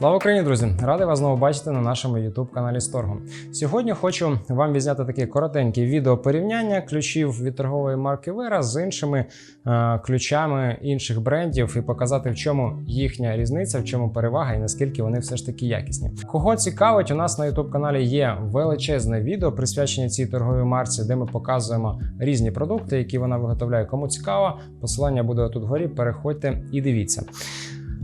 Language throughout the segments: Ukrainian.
Слава Україні, друзі! Радий вас знову бачити на нашому youtube каналі Сторгом. Сьогодні хочу вам відзняти таке коротеньке відео порівняння ключів від торгової марки Vera з іншими е, ключами інших брендів і показати, в чому їхня різниця, в чому перевага і наскільки вони все ж таки якісні. Кого цікавить, у нас на youtube каналі є величезне відео присвячене цій торговій марці, де ми показуємо різні продукти, які вона виготовляє. Кому цікаво, посилання буде тут вгорі. Переходьте і дивіться.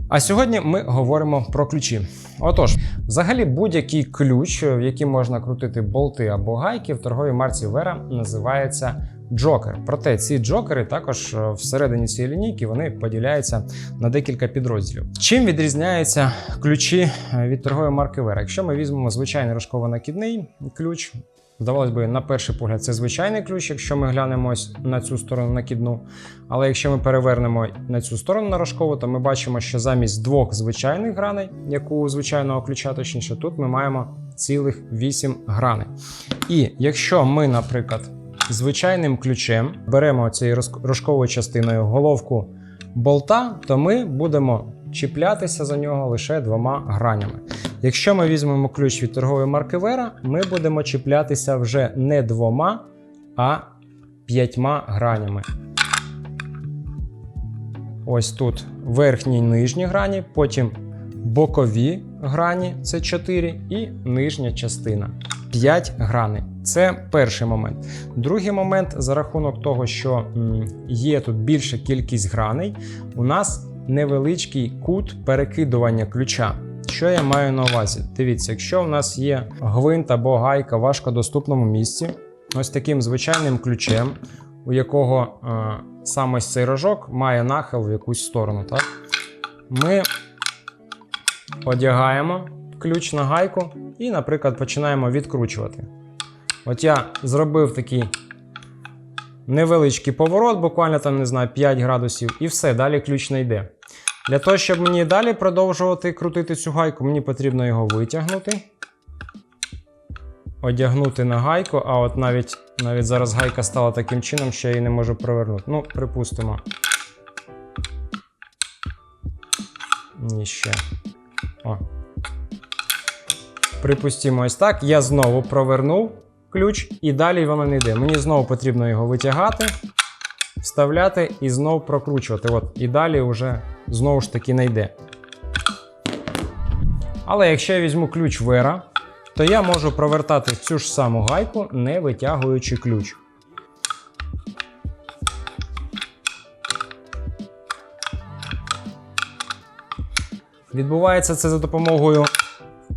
А сьогодні ми говоримо про ключі. Отож, взагалі, будь-який ключ, в який можна крутити болти або гайки, в торговій марці Vera називається джокер. Проте ці джокери також е, всередині цієї лінійки вони поділяються на декілька підрозділів. Чим відрізняються ключі е, від торгової марки Vera? Якщо ми візьмемо звичайний рожково-накидний ключ, Здавалось би, на перший погляд, це звичайний ключ, якщо ми глянемось на цю сторону накидну. Але якщо ми перевернемо на цю сторону на рожкову, то ми бачимо, що замість двох звичайних граней, як у звичайного ключа, точніше, тут ми маємо цілих 8 граней. І якщо ми, наприклад, звичайним ключем беремо цією рожковою частиною головку болта, то ми будемо чіплятися за нього лише двома гранями. Якщо ми візьмемо ключ від торгової марки Vera, ми будемо чіплятися вже не двома, а п'ятьма гранями. Ось тут верхні і нижні грані, потім бокові грані це 4 і нижня частина 5 граней. Це перший момент. Другий момент, за рахунок того, що є тут більша кількість граней, у нас невеличкий кут перекидування ключа. Що я маю на увазі? Дивіться, якщо в нас є гвинт або гайка в важкодоступному місці, ось таким звичайним ключем, у якого е, саме цей рожок має нахил в якусь сторону, так? ми одягаємо ключ на гайку і, наприклад, починаємо відкручувати. От я зробив такий невеличкий поворот, буквально там, не знаю, 5 градусів, і все, далі ключ не йде. Для того, щоб мені далі продовжувати крутити цю гайку, мені потрібно його витягнути, одягнути на гайку, а от навіть, навіть зараз гайка стала таким чином, що я її не можу провернути. Ну, припустимо. Ні, ще. О. Припустимо ось так. Я знову провернув ключ, і далі воно не йде. Мені знову потрібно його витягати, вставляти і знову прокручувати. От, і далі вже знову ж таки не йде. Але якщо я візьму ключ Vera, то я можу провертати цю ж саму гайку, не витягуючи ключ. Відбувається це за допомогою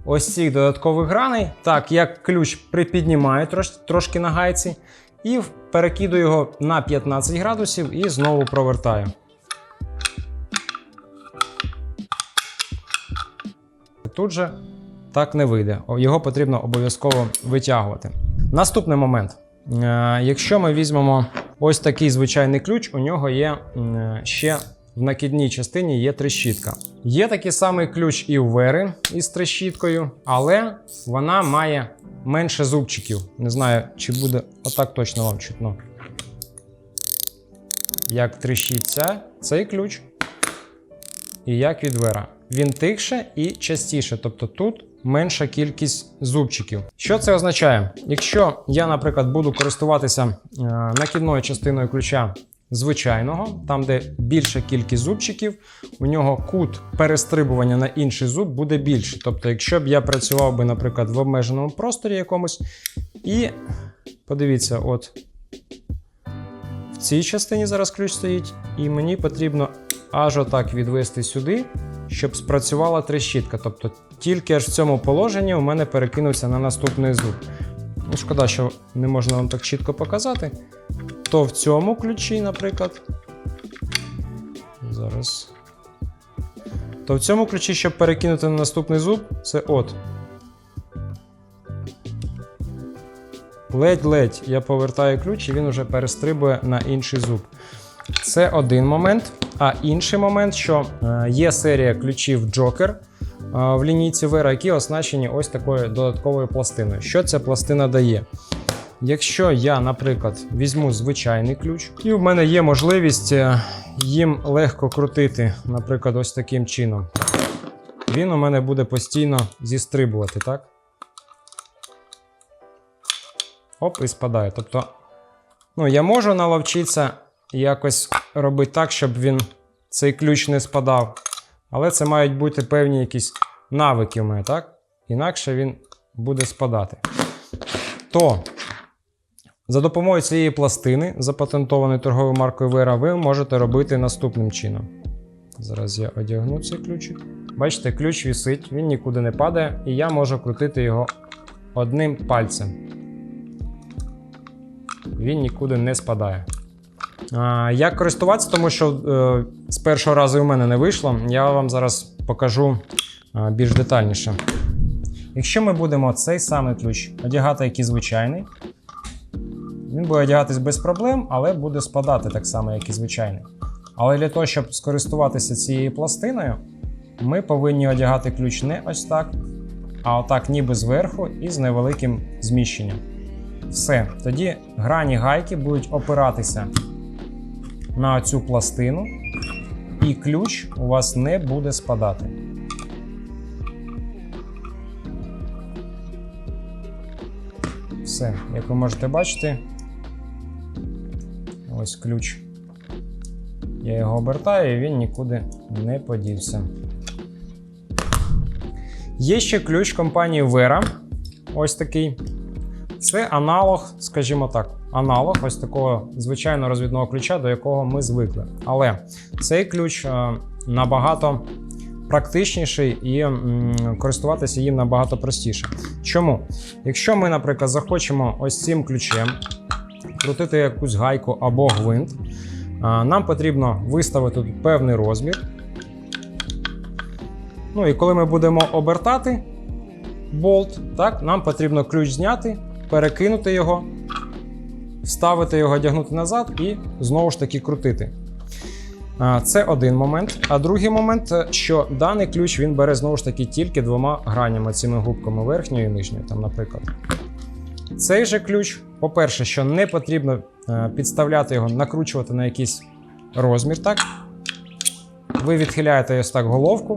ось цих додаткових граней. Так, я ключ припіднімаю трош, трошки на гайці і перекидую його на 15 градусів і знову провертаю. Тут же так не вийде. Його потрібно обов'язково витягувати. Наступний момент. Е, Якщо ми візьмемо ось такий звичайний ключ, у нього є е, ще в накидній частині є трещітка. Є такий самий ключ і у Вери із трещіткою, але вона має менше зубчиків. Не знаю, чи буде отак точно вам чутно. Як трещиться цей ключ, і як від Вера. Він тихше і частіше, тобто тут менша кількість зубчиків. Що це означає? Якщо я, наприклад, буду користуватися е, накидною частиною ключа звичайного, там де більша кількість зубчиків, у нього кут перестрибування на інший зуб буде більший. Тобто, якщо б я працював би, наприклад, в обмеженому просторі якомусь, і подивіться, от в цій частині зараз ключ стоїть, і мені потрібно аж отак відвести сюди, щоб спрацювала трещітка. Тобто тільки аж в цьому положенні у мене перекинувся на наступний зуб. Ну, шкода, що не можна вам так чітко показати. То в цьому ключі, наприклад. Зараз. То в цьому ключі, щоб перекинути на наступний зуб, це от. Ледь-ледь я повертаю ключ, і він вже перестрибує на інший зуб. Це один момент. А інший момент, що е, є серія ключів Joker е, в лінійці Vera, які оснащені ось такою додатковою пластиною. Що ця пластина дає? Якщо я, наприклад, візьму звичайний ключ, і в мене є можливість е, їм легко крутити, наприклад, ось таким чином. він у мене буде постійно зістрибувати, так? Оп, і спадає. Тобто, ну, я можу наловчитися якось робити так, щоб він цей ключ не спадав. Але це мають бути певні якісь навики в мене, так? Інакше він буде спадати. То за допомогою цієї пластини, запатентованої торговою маркою Vera, ви можете робити наступним чином. Зараз я одягну цей ключик. Бачите, ключ вісить, він нікуди не падає, і я можу крутити його одним пальцем. Він нікуди не спадає. А, як користуватися, тому що е, з першого разу у мене не вийшло, я вам зараз покажу е, більш детальніше. Якщо ми будемо цей самий ключ одягати, як і звичайний, він буде одягатись без проблем, але буде спадати так само, як і звичайний. Але для того, щоб скористуватися цією пластиною, ми повинні одягати ключ не ось так, а отак, ніби зверху і з невеликим зміщенням. Все, тоді грані гайки будуть опиратися на цю пластину, і ключ у вас не буде спадати. Все, як ви можете бачити, ось ключ. Я його обертаю, і він нікуди не подівся. Є ще ключ компанії Vera. Ось такий. Це аналог, скажімо так, аналог ось такого звичайного розвідного ключа, до якого ми звикли. Але цей ключ е, набагато практичніший і користуватися їм набагато простіше. Чому? Якщо ми, наприклад, захочемо ось цим ключем крутити якусь гайку або гвинт, Нам потрібно виставити тут певний розмір. Ну і коли ми будемо обертати болт, так, нам потрібно ключ зняти, перекинути його, вставити його, одягнути назад і знову ж таки крутити. Це один момент. А другий момент, е, що даний ключ він бере знову ж таки тільки двома гранями, цими губками верхньою і нижньою, там, наприклад. Цей же ключ, по-перше, що не потрібно е, підставляти його, накручувати на якийсь розмір. так? Ви відхиляєте ось так головку.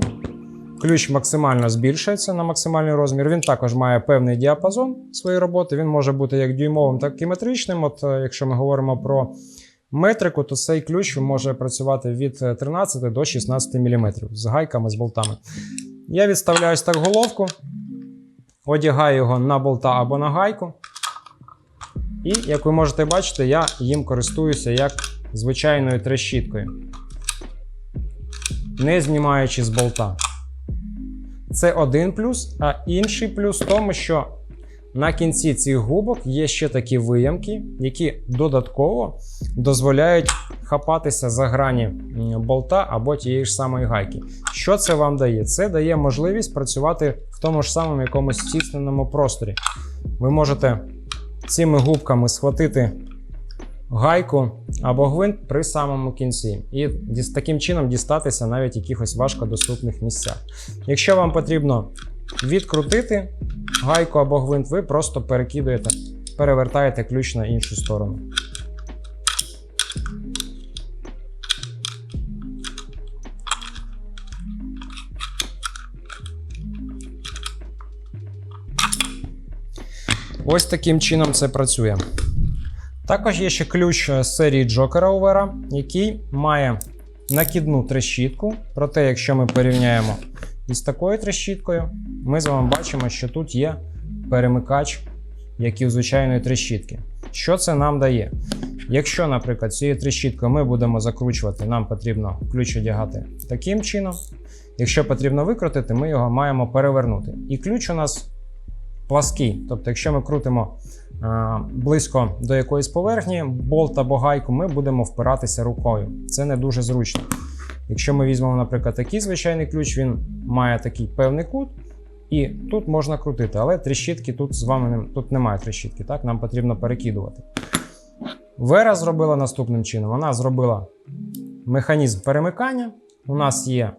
Ключ максимально збільшується на максимальний розмір. Він також має певний діапазон своєї роботи. Він може бути як дюймовим, так і метричним. От е, якщо ми говоримо про метрику, то цей ключ може працювати від 13 до 16 мм з гайками, з болтами. Я відставляю ось так головку, одягаю його на болта або на гайку. І, як ви можете бачити, я їм користуюся як звичайною трещіткою, не знімаючи з болта. Це один плюс, а інший плюс в тому, що на кінці цих губок є ще такі виямки, які додатково дозволяють хапатися за грані болта або тієї ж самої гайки. Що це вам дає? Це дає можливість працювати в тому ж самому якомусь стісненому просторі. Ви можете цими губками схватити гайку або гвинт при самому кінці, і таким чином дістатися навіть якихось важкодоступних місцях. Якщо вам потрібно відкрутити гайку або гвинт, ви просто перекидуєте, перевертаєте ключ на іншу сторону. Ось таким чином це працює. Також є ще ключ з серії Джокера Увера, який має накидну трещітку. Проте, якщо ми порівняємо із такою трещіткою, ми з вами бачимо, що тут є перемикач, як і у звичайної трещітки. Що це нам дає? Якщо, наприклад, цією трещіткою ми будемо закручувати, нам потрібно ключ одягати таким чином. Якщо потрібно викрутити, ми його маємо перевернути. І ключ у нас плаский. Тобто, якщо ми крутимо близько до якоїсь поверхні, болт або гайку, ми будемо впиратися рукою. Це не дуже зручно. Якщо ми візьмемо, наприклад, такий звичайний ключ, він має такий певний кут, і тут можна крутити, але тріщітки тут з вами тут немає тріщітки, так? Нам потрібно перекидувати. Вера зробила наступним чином: вона зробила механізм перемикання. У нас є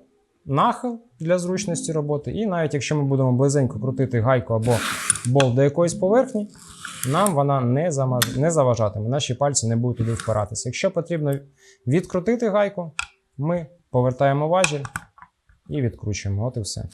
нахил для зручності роботи, і навіть якщо ми будемо близенько крутити гайку або болт до якоїсь поверхні, нам вона не, не заважатиме, наші пальці не будуть туди впиратися. Якщо потрібно відкрутити гайку, ми повертаємо важіль і відкручуємо. От і все.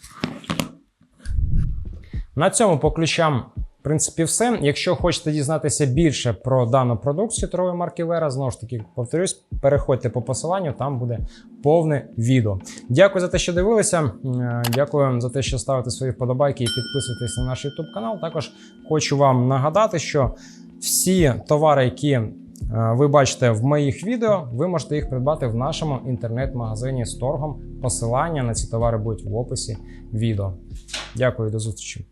На цьому по ключам, в принципі, все. Якщо хочете дізнатися більше про дану продукцію торгової марки Вера, знову ж таки, повторюсь, переходьте по посиланню, там буде повне відео. Дякую за те, що дивилися. Е, Дякую за те, що ставите свої вподобайки і підписуєтесь на наш YouTube канал. Також хочу вам нагадати, що всі товари, які е, ви бачите в моїх відео, ви можете їх придбати в нашому інтернет-магазині з торгом. Посилання на ці товари будуть в описі відео. Дякую, до зустрічі.